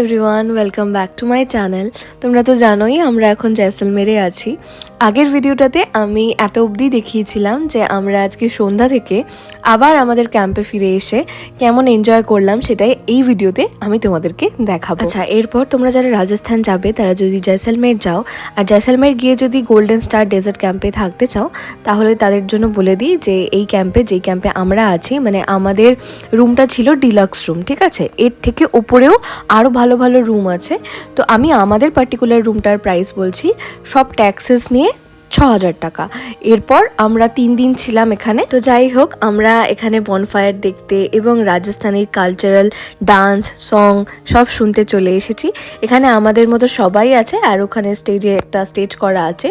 Everyone welcome back to my channel তোমরা তো জানোই, আমরা এখন জয়সলমেরে আছি। আগের ভিডিওটাতে আমি এত অবধি দেখিয়েছিলাম যে আমরা আজকে সন্ধ্যা থেকে আবার আমাদের ক্যাম্পে ফিরে এসে কেমন এনজয় করলাম সেটাই এই ভিডিওতে আমি তোমাদেরকে দেখাবো। আচ্ছা এরপর তোমরা যারা রাজস্থান যাবে, তারা যদি জয়সলমের যাও, আর জয়সলমের গিয়ে যদি গোল্ডেন স্টার ডেজার্ট ক্যাম্পে থাকতে চাও, তাহলে তাদের জন্য বলে দিই যে এই ক্যাম্পে, যেই ক্যাম্পে আমরা আছি মানে আমাদের রুমটা ছিল ডিলাক্স রুম ঠিক আছে? এর থেকে ওপরেও আরও ভালো ভালো ভালো রুম আছে। তো আমি আমাদের পার্টিকুলার রুমটার প্রাইস বলছি। সব ট্যাক্সেস নিয়ে ছ হাজার টাকা। এরপর আমরা তিন দিন ছিলাম এখানে। তো যাই হোক, আমরা এখানে বনফায়ার দেখতে এবং রাজস্থানের কালচারাল ডান্স সং সব শুনতে চলে এসেছি। এখানে আমাদের মতো সবাই আছে আর ওখানে স্টেজে একটা স্টেজ করা আছে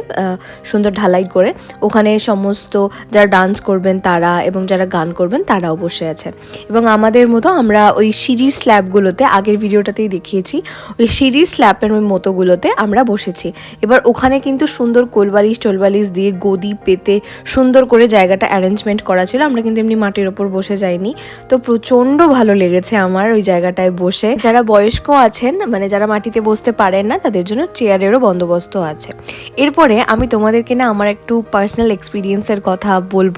সুন্দর ঢালাই করে। ওখানে সমস্ত যারা ডান্স করবেন তারা এবং যারা গান করবেন তারাও বসে আছে। এবং আমাদের মতো আমরা ওই সিঁড়ির স্ল্যাবগুলোতে আগের ভিডিওটাতেই দেখিয়েছি, ওই সিঁড়ির স্ল্যাবের মতোগুলোতে আমরা বসেছি। এবার ওখানে কিন্তু সুন্দর কোলবালিশ টোলবালিশ দিয়ে গদি পেতে সুন্দর করে জায়গাটা অ্যারেঞ্জমেন্ট করা ছিল। আমরা কিন্তু এমনি মাটির ওপর বসে যাইনি। তো প্রচণ্ড ভালো লেগেছে আমার ওই জায়গাটায় বসে। যারা বয়স্ক আছেন মানে যারা মাটিতে বসতে পারেন না, তাদের জন্য চেয়ারেরও বন্দোবস্ত আছে। এরপরে আমি তোমাদেরকে না আমার একটু পার্সোনাল এক্সপিরিয়েন্সের কথা বলব,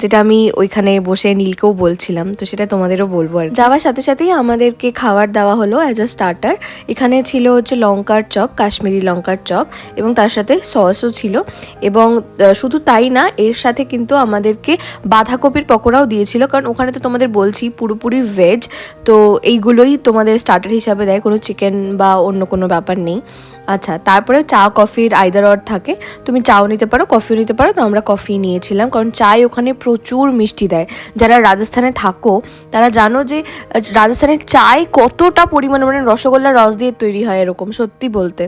যেটা আমি ওইখানে বসে নীলকেও বলছিলাম। তো সেটা তোমাদেরও বলব আর যাওয়ার সাথে সাথেই আমাদেরকে খাবার দেওয়া হলো অ্যাজ আ স্টার্টার এখানে ছিল হচ্ছে লঙ্কার চপ, কাশ্মীরি লঙ্কার চপ এবং তার সাথে সসও ছিল। এবং শুধু তাই না, এর সাথে কিন্তু আমাদেরকে বাঁধাকপির পকোড়াও দিয়েছিল। কারণ ওখানে তো তোমাদের বলছি পুরোপুরি ভেজ তো এইগুলোই তোমাদের স্টার্টার হিসাবে দেয়, কোনো চিকেন বা অন্য কোনো ব্যাপার নেই। আচ্ছা তারপরে চা কফির আইদার অর থাকে। তুমি চাও নিতে পারো, কফিও নিতে পারো, তো আমরা কফি নিয়েছিলাম। কারণ চায় ওখানে প্রচুর মিষ্টি দেয়। যারা রাজস্থানে থাকো, তারা জানো যে রাজস্থানের চায় কতটা পরিমাণে মানে রসগোল্লা রস দিয়ে তৈরি হয় এরকম, সত্যি বলতে।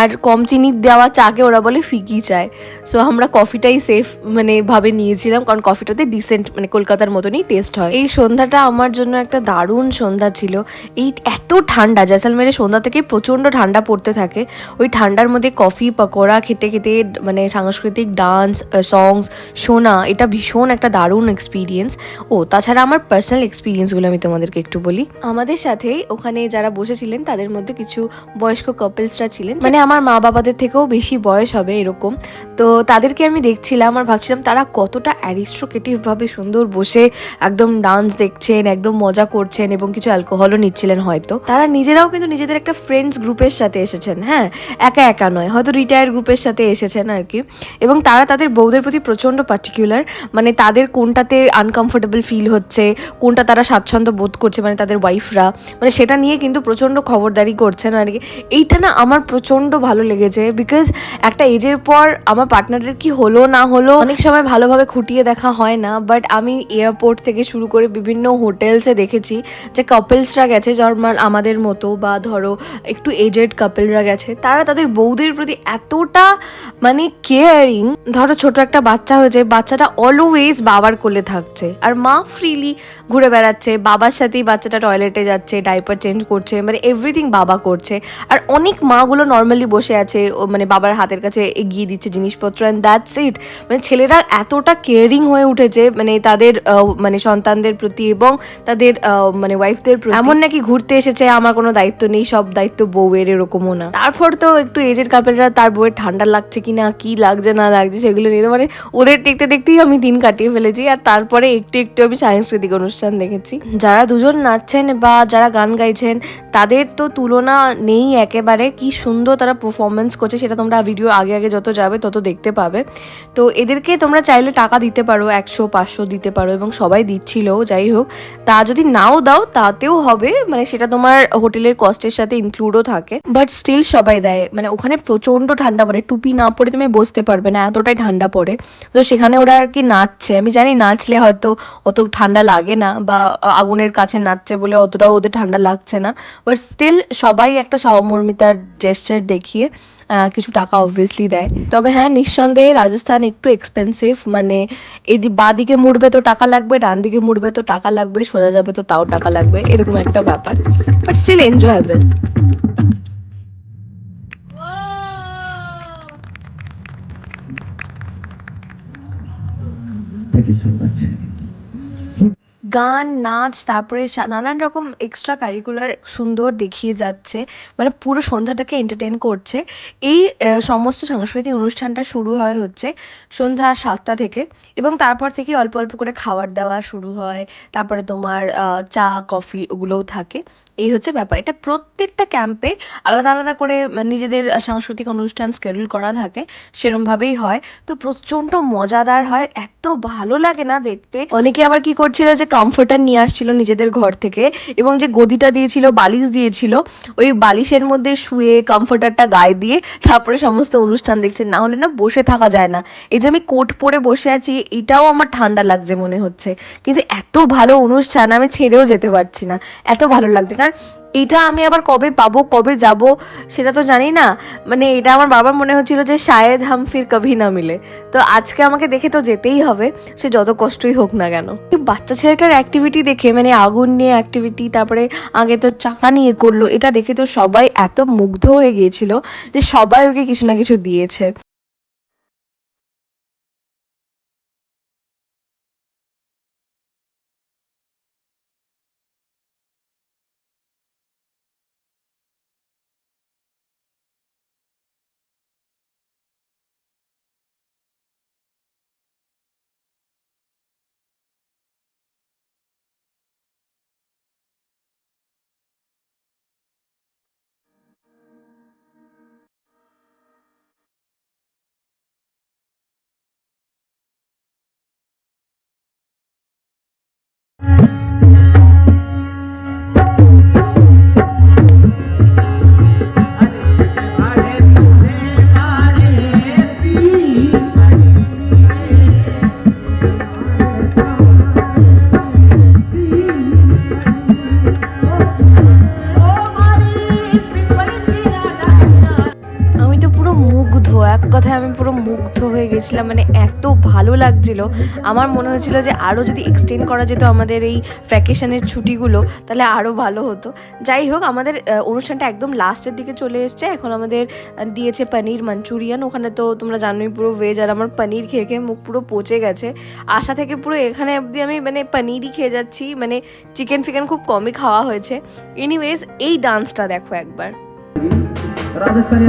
আর কম চিনি দেওয়া চাকে ওরা বলে ফিকি চায় সো আমরা কফিটাই সেফ মানে ভাবে নিয়েছিলাম, কারণ কফিটাতে ডিসেন্ট মানে কলকাতার মতনই টেস্ট হয়। এই সন্ধ্যাটা আমার জন্য একটা দারুণ সন্ধ্যা ছিল। এই এত ঠান্ডা, জয়সালমেরে সন্ধ্যা থেকে প্রচণ্ড ঠান্ডা পড়তে থাকে। ওই ঠান্ডার মধ্যে কফি, পকোড়া খেতে খেতে মানে সাংস্কৃতিক ডান্স সংস শোনা এটা ভীষণ একটা দারুণ এক্সপিরিয়েন্স ও, তাছাড়া আমার পার্সোনাল এক্সপিরিয়েন্সগুলো আমি তোমাদেরকে একটু বলি। আমাদের সাথেই ওখানে যারা বসেছিলেন, তাদের মধ্যে কিছু বয়স্ক কাপলসরা ছিলেন মানে আমার মা বাবাদের থেকেও বেশি বয়স হবে এরকম। তো তাদেরকে আমি দেখছিলাম আর ভাবছিলাম, তারা কতটা অ্যারিস্ট্রোকেটিভ ভাবে সুন্দর বসে একদম ডান্স দেখছেন, একদম মজা করছেন এবং কিছু অ্যালকোহলও নিচ্ছিলেন হয়তো। তারা নিজেরাও কিন্তু নিজেদের একটা ফ্রেন্ডস গ্রুপের সাথে এসেছেন হ্যাঁ? একা একা নয়, হয়তো রিটায়ার গ্রুপের সাথে এসেছেন আর কি। এবং তারা তাদের বউদের প্রতি প্রচণ্ড পার্টিকুলার মানে তাদের কোনটাতে আনকমফোর্টেবল ফিল হচ্ছে, কোনটা তারা স্বাচ্ছন্দ্য বোধ করছে মানে তাদের ওয়াইফরা মানে সেটা নিয়ে কিন্তু প্রচণ্ড খবরদারি করছেন আর কি। এইটা না আমার প্রচণ্ড ভালো লেগেছে বিকজ একটা এজের পর আমার পার্টনারের কি হলো না হলো, অনেক সময় ভালোভাবে খুঁটিয়ে দেখা হয় না বাট আমি এয়ারপোর্ট থেকে শুরু করে বিভিন্ন হোটেলসে দেখেছি যে কাপলসরা গেছে জন্মার আমাদের মতো বা ধরো একটু এজেড কাপলরা গেছে তারা তাদের বউদের প্রতি এতটা মানে কেয়ারিং ধরো ছোট একটা বাচ্চা হয়েছে বাচ্চাটা অলওয়েজ বাবার কোলে থাকছে। আর মা ফ্রিলি ঘুরে বেড়াচ্ছে বাবার সাথেই বাচ্চাটা টয়লেটে যাচ্ছে ডাইপার চেঞ্জ করছে মানে এভরিথিং বাবা করছে। আর অনেক মাগুলো নর্মালি বসে আছে ও মানে বাবার হাতের কাছে এগিয়ে দিচ্ছে জিনিসপত্র অ্যান্ড দ্যাটস ইট মানে ছেলেরা এতটা কেয়ারিং হয়ে উঠেছে মানে তাদের মানে সন্তানদের প্রতি এবং তাদের মানে ওয়াইফদের প্রতি। এমন নাকি ঘুরতে এসেছে আমার কোনো দায়িত্ব নেই সব দায়িত্ব বউয়ের এরকমও না। তারপর তো একটু এজের কাপেলরা তার বউয়ের ঠান্ডা লাগছে কি না কী লাগছে, না লাগছে, সেগুলো নিয়ে মানে ওদের দেখতে দেখতেই আমি দিন কাটিয়ে ফেলেছি। আর তারপরে একটু একটু আমি সাংস্কৃতিক অনুষ্ঠান দেখেছি। যারা দুজন নাচছেন বা যারা গান গাইছেন, তাদের তো তুলনা নেই একেবারে। কি সুন্দর তারা পারফরমেন্স করছে, সেটা তোমরা ভিডিও আগে আগে যত যাবে তত দেখতে পাবে। তো এদেরকে তোমরা চাইলে টাকা দিতে পারো, একশো, পাঁচশো দিতে পারো এবং সবাই দিচ্ছিল যাই হোক। তা যদি নাও দাও, তাতেও হবে। মানে সেটা তোমার হোটেলের কস্টের সাথে ইনক্লুডও থাকে। বাট স্টিল সবাই দেয়। মানে ওখানে প্রচণ্ড ঠান্ডা পড়ে। টুপি না পরে তুমি বসতে পারবে না, এতটাই ঠান্ডা পড়ে। তো সেখানে ওরা আর কি নাচছে। আমি জানি নাচলে হয়তো অত ঠান্ডা লাগে না বা আগুনের কাছে নাচছে বলে অতটাও ওদের ঠান্ডা লাগছে না। বাট স্টিল সবাই একটা সহমর্মিতার জেস্টার দেখিয়ে কিছু টাকা অবভিয়াসলি দেয়। তবে হ্যাঁ নিঃসন্দেহে রাজস্থান একটু এক্সপেন্সিভ মানে এদি বাঁ দিকে মুড়বে তো টাকা লাগবে ডান দিকে মুড়বে তো টাকা লাগবে, সোজা যাবে তো তাও টাকা লাগবে, এরকম একটা ব্যাপার। বাট স্টিল এনজয়েবল গান, নাচ, তারপরে নানান রকম এক্সট্রা কারিকুলার সুন্দর দেখিয়ে যাচ্ছে। মানে পুরো সন্ধ্যাটাকে এন্টারটেন করছে। এই সমস্ত সাংস্কৃতিক অনুষ্ঠানটা শুরু হয় হচ্ছে সন্ধ্যা সাতটা থেকে এবং তারপর থেকে অল্প অল্প করে খাবার দাওয়া শুরু হয়। তারপরে তোমার চা, কফি ওগুলোও থাকে। এই হচ্ছে ব্যাপার। এটা প্রত্যেকটা ক্যাম্পে আলাদা আলাদা করে নিজেদের সাংস্কৃতিক অনুষ্ঠান স্কেডিউল করা থাকে, সেরমভাবেই হয়। তো প্রচণ্ড মজাদার হয়, এত ভালো লাগে না দেখতে। অনেকে আবার কি করছিল যে কমফোর্টার নিয়ে আসছিল নিজেদের ঘর থেকে এবং যে গদিটা দিয়েছিল, বালিশ দিয়েছিল, ওই বালিশের মধ্যে শুয়ে কমফোর্টারটা গায়ে দিয়ে তারপরে সমস্ত অনুষ্ঠান দেখছে। না হলে না বসে থাকা যায় না। এই যে আমি কোট পরে বসে আছি, এটাও আমার ঠান্ডা লাগছে মনে হচ্ছে। কিন্তু এত ভালো অনুষ্ঠান আমি ছেড়েও যেতে পারছি না। এত ভালো লাগছে। কারণ এটা আমি আবার কবে পাবো, কবে যাব সেটা তো জানি না। মানে এটা আমার বাবার মনে হচ্ছিল যে শায়েদ হাম ফির কভি না মিলে। তো আজকে আমাকে দেখে তো যেতেই হবে, সে যত কষ্টই হোক না কেন। বাচ্চা ছেলেটার অ্যাক্টিভিটি দেখে মানে আগুন নিয়ে অ্যাক্টিভিটি তারপরে আগে তো চাকা নিয়ে করল, এটা দেখে তো সবাই এত মুগ্ধ হয়ে গিয়েছিল যে সবাই ওকে কিছু না কিছু দিয়েছে। হয়ে গেছিলাম মানে এত ভালো লাগছিল। আমার মনে হয়েছিল যে আরও যদি এক্সটেন্ড করা যেত আমাদের এই ভ্যাকেশনের ছুটিগুলো, তাহলে আরও ভালো হতো। যাই হোক, আমাদের অনুষ্ঠানটা একদম লাস্টের দিকে চলে এসছে। এখন আমাদের দিয়েছে পনির মাঞ্চুরিয়ান। ওখানে তো তোমরা জানোই পুরো ভেজ আর আমার পনির খেয়ে খেয়ে মুখ পুরো পচে গেছে। আশা থেকে পুরো এখানে অবধি আমি মানে পনিরই খেয়ে যাচ্ছি। মানে চিকেন ফিকেন খুব কমই খাওয়া হয়েছে। এনিওয়েজ এই ডান্সটা দেখো একবার। রাজস্থানী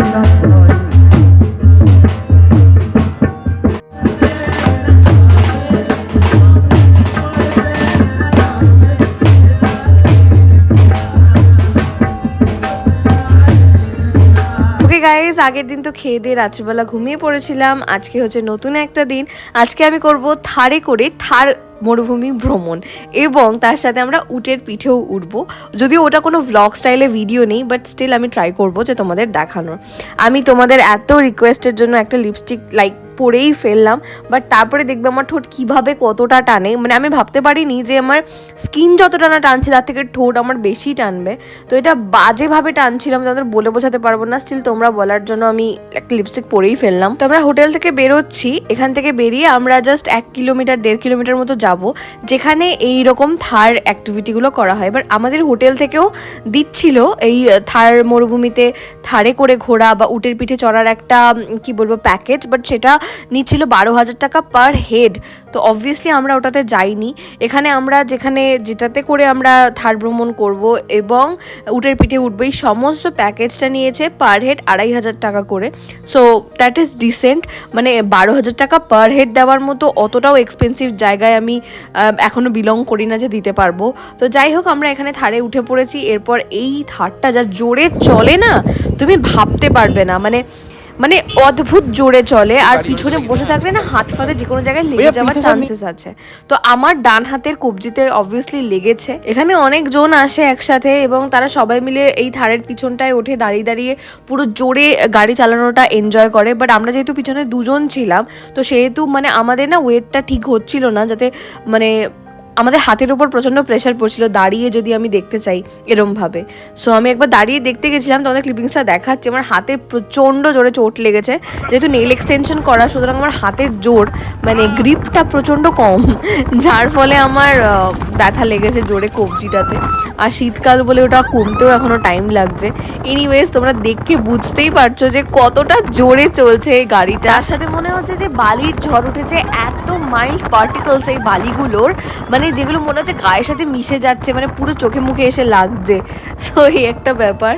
আগের দিন তো খেয়ে দিয়ে রাত্রিবেলা ঘুমিয়ে পড়েছিলাম। আজকে হচ্ছে নতুন একটা দিন। আজকে আমি করব থারে করে থার মরুভূমি ভ্রমণ এবং তার সাথে আমরা উটের পিঠেও উঠবো। যদিও ওটা কোনো ভ্লগ স্টাইলে ভিডিও নেই বাট স্টিল আমি ট্রাই করব যে তোমাদের দেখানোর। আমি তোমাদের এত রিকোয়েস্টের জন্য একটা লিপস্টিক লাইক পরেই ফেললাম বাট তারপরে দেখবে আমার ঠোঁট কীভাবে কতটা টানে মানে আমি ভাবতে পারিনি যে আমার স্কিন যতটা না টানছে, তার থেকে ঠোঁট আমার বেশি টানবে। তো এটা বাজেভাবে টানছিলাম তোমাদের বলে বোঝাতে পারব না স্টিল তোমরা বলার জন্য আমি একটা লিপস্টিক পরেই ফেললাম। তো আমরা হোটেল থেকে বেরোচ্ছি, এখান থেকে বেরিয়ে আমরা জাস্ট এক কিলোমিটার, দেড় কিলোমিটার মতো যাব, যেখানে এই রকম থার অ্যাক্টিভিটিগুলো করা হয়। এবার আমাদের হোটেল থেকেও দিচ্ছিল এই থার মরুভূমিতে থারে করে ঘোরা বা উটের পিঠে চড়ার একটা কি বলব প্যাকেজ বাট সেটা নিচ্ছিল বারো হাজার টাকা পার হেড। তো অবভিয়াসলি আমরা ওটাতে যাইনি। এখানে আমরা যেখানে যেটাতে করে আমরা থার ভ্রমণ করব এবং উটের পিঠে উঠবো এই সমস্ত প্যাকেজটা নিয়েছে পার হেড আড়াই হাজার টাকা করে। সো দ্যাট ইজ ডিসেন্ট মানে বারো হাজার টাকা পার হেড দেওয়ার মতো অতটাও এক্সপেন্সিভ জায়গায় আমি আহ, এখনও বিলং করি না যে দিতে পারব। তো যাই হোক আমরা এখানে থারে উঠে পড়েছি। এরপর এই থারটা যা জোরে চলে না তুমি ভাবতে পারবে না। মানে মানে অদ্ভুত জোরে চলে আর পিছনে বসে থাকলে না হাত ফাতে যে কোনো জায়গায় লেগে যাওয়ার চান্সেস আছে। তো আমার ডান হাতের কবজিতে অবভিয়াসলি লেগেছে। এখানে অনেক জন আসে একসাথে এবং তারা সবাই মিলে এই থারের পিছনটায় উঠে দাঁড়িয়ে দাঁড়িয়ে পুরো জোরে গাড়ি চালানোটা এনজয় করে। বাট আমরা যেহেতু পিছনে দুজন ছিলাম তো সেহেতু মানে আমাদের না ওয়েটটা ঠিক হচ্ছিল না যাতে মানে আমাদের হাতের উপর প্রচণ্ড প্রেশার পড়ছিল, দাঁড়িয়ে যদি আমি দেখতে চাই এরম ভাবে সো আমি একবার দাঁড়িয়ে দেখতে গেছিলাম তোমাদের ক্লিপিংসটা দেখাচ্ছে। আমার হাতে প্রচণ্ড জোরে চোট লেগেছে। যেহেতু নেল এক্সটেনশন করা, সুতরাং আমার হাতের জোর মানে গ্রিপটা প্রচণ্ড কম। যার ফলে আমার ব্যথা লেগেছে জোরে কবজিটাতে। আর শীতকাল বলে ওটা কমতেও এখনও টাইম লাগছে। এনিওয়েজ তোমরা দেখে বুঝতেই পারছ যে কতটা জোরে চলছে এই গাড়িটা। তার সাথে মনে হচ্ছে যে বালির ঝড় উঠেছে, এত মাইল্ড পার্টিকলস এই বালিগুলোর। মানে মানে যেগুলো মনে হচ্ছে গায়ের সাথে মিশে যাচ্ছে মানে পুরো চোখে মুখে এসে লাগছে। সো এই একটা ব্যাপার।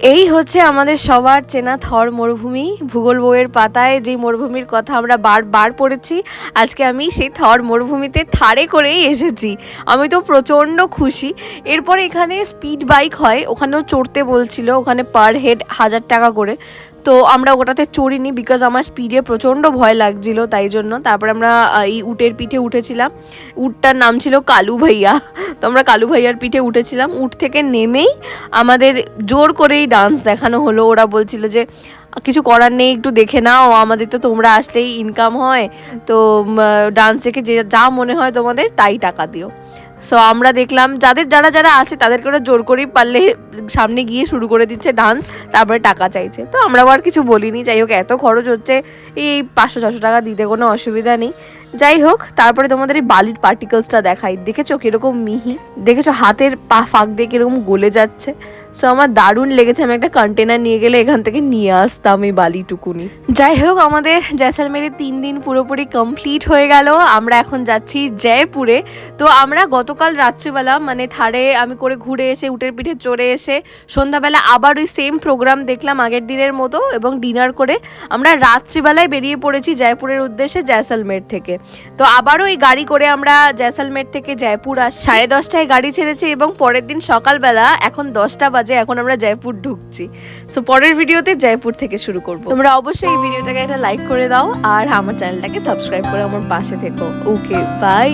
এই হচ্ছে আমাদের সবার চেনা থর মরুভূমি, ভূগোল বইয়ের পাতায় যে মরুভূমির কথা আমরা বারবার পড়েছি, আজকে আমি সেই থর মরুভূমিতে থারে করেই এসেছি। আমি তো প্রচণ্ড খুশি। এরপর এখানে স্পিড বাইক হয়, ওখানেও চড়তে বলছিল, ওখানে পার হেড হাজার টাকা করে। তো আমরা ওটাতে চড়িনি বিকজ আমার স্পিডে প্রচণ্ড ভয় লাগছিল, তাই জন্য। তারপর আমরা এই উটের পিঠে উঠেছিলাম। উটটার নাম ছিল কালু ভাইয়া। তো আমরা কালু ভাইয়ার পিঠে উঠেছিলাম। উট থেকে নেমেই আমাদের জোর করেই ডান্স দেখানো হলো। ওরা বলছিল যে, কিছু করার নেই, একটু দেখে নাও। আমাদের তো তোমরা আসলেই ইনকাম হয়। তো ডান্স দেখে যে যা মনে হয় তোমাদের, তাই টাকা দিও। সো আমরা দেখলাম যাদের যারা যারা আছে, তাদেরকে ওরা জোর করেই পারলে সামনে গিয়ে শুরু করে দিচ্ছে ডান্স তারপরে টাকা চাইছে। তো আমরা আর কিছু বলিনি। যাই হোক, এত খরচ হচ্ছে। এই পাঁচশো ছশো টাকা দিতে কোনো অসুবিধা নেই। যাই হোক তারপরে তোমাদের এই বালির পার্টিকেলসটা দেখাই। দেখেছ কীরকম মিহি? দেখেছ হাতের পা ফাঁক দিয়ে কীরকম গলে যাচ্ছে? সো আমার দারুণ লেগেছে। আমি একটা কন্টেনার নিয়ে গেলে এখান থেকে নিয়ে আসতাম এই বালিটুকুনি। যাই হোক আমাদের জয়সালমেরের তিন দিন পুরোপুরি কমপ্লিট হয়ে গেল। আমরা এখন যাচ্ছি জয়পুরে। তো আমরা গতকাল রাত্রিবেলা মানে থারে আমি করে ঘুরে এসে, উটের পিঠে চড়ে এসে, সন্ধ্যাবেলা আবার ওই সেম প্রোগ্রাম দেখলাম আগের দিনের মতো এবং ডিনার করে। আমরা রাত্রিবেলায় বেরিয়ে পড়েছি জয়পুরের উদ্দেশ্যে জয়সালমের থেকে। তো আবারও এই গাড়ি করে আমরা জয়সালমের থেকে জয়পুর আস সাড়ে দশটায় গাড়ি ছেড়েছি এবং পরের দিন সকালবেলা এখন দশটা বাজে এখন আমরা জয়পুর ঢুকছি। সো পরের ভিডিওতে জয়পুর থেকে শুরু করব। তোমরা অবশ্যই এই ভিডিওটাকে একটা লাইক করে দাও আর আমার চ্যানেলটাকে সাবস্ক্রাইব করে আমার পাশে থেকো। Okay bye